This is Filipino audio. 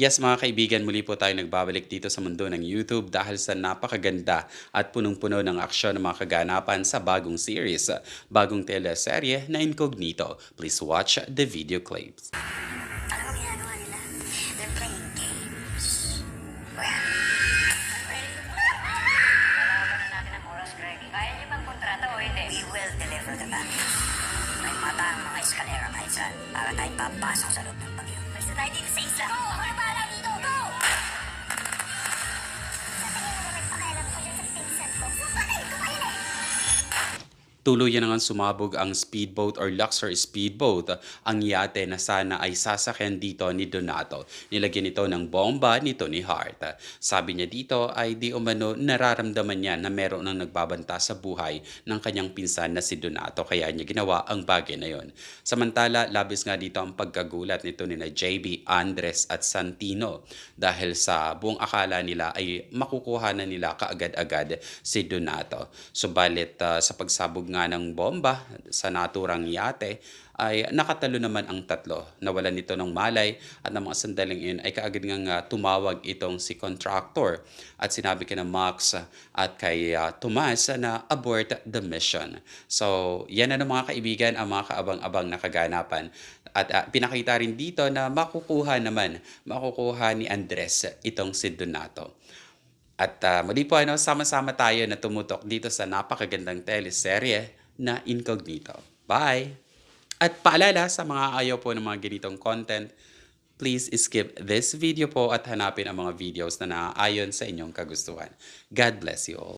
Yes mga kaibigan, muli po tayo nagbabalik dito sa mundo ng YouTube dahil sa napakaganda at punong-puno ng aksyon ng mga kaganapan sa bagong series, bagong teleserye na Incognito. Please watch the video clips. Package. May mata ang mga eskalera kahit saan para tayo papasok sa loob ng bagyo. Basta tayo dito sa isla. Go! Ako Tuluyan na nga sumabog ang speedboat or Luxor speedboat, ang yate na sana ay sasakyan dito ni Donato. Nilagyan ito ng bomba ni Tony Hart. Sabi niya dito ay di umano nararamdaman niya na meron nang nagbabanta sa buhay ng kanyang pinsan na si Donato kaya niya ginawa ang bagay na yon. Samantala, labis nga dito ang pagkagulat nito ni na JB, Andres at Santino dahil sa buong akala nila ay makukuha na nila kaagad-agad si Donato. Subalit ah, sa pagsabog nga ng bomba sa naturang yate ay nakatalo naman ang tatlo. Nawalan nito ng malay at ng mga sandaling iyon ay kaagad nga nga tumawag itong si contractor at sinabi kay na Max at kay ah, Tomas na abort the mission. So, yan na ng mga kaibigan ang mga kaabang-abang na kaganapan. At ah, pinakita rin dito na makukuha naman, makukuha ni Andres itong si Donato. At ah, muli po, ano, sama-sama tayo na tumutok dito sa napakagandang teleserye na Incognito. Bye! At paalala sa mga ayaw po ng mga ganitong content, please skip this video po at hanapin ang mga videos na naaayon sa inyong kagustuhan. God bless you all.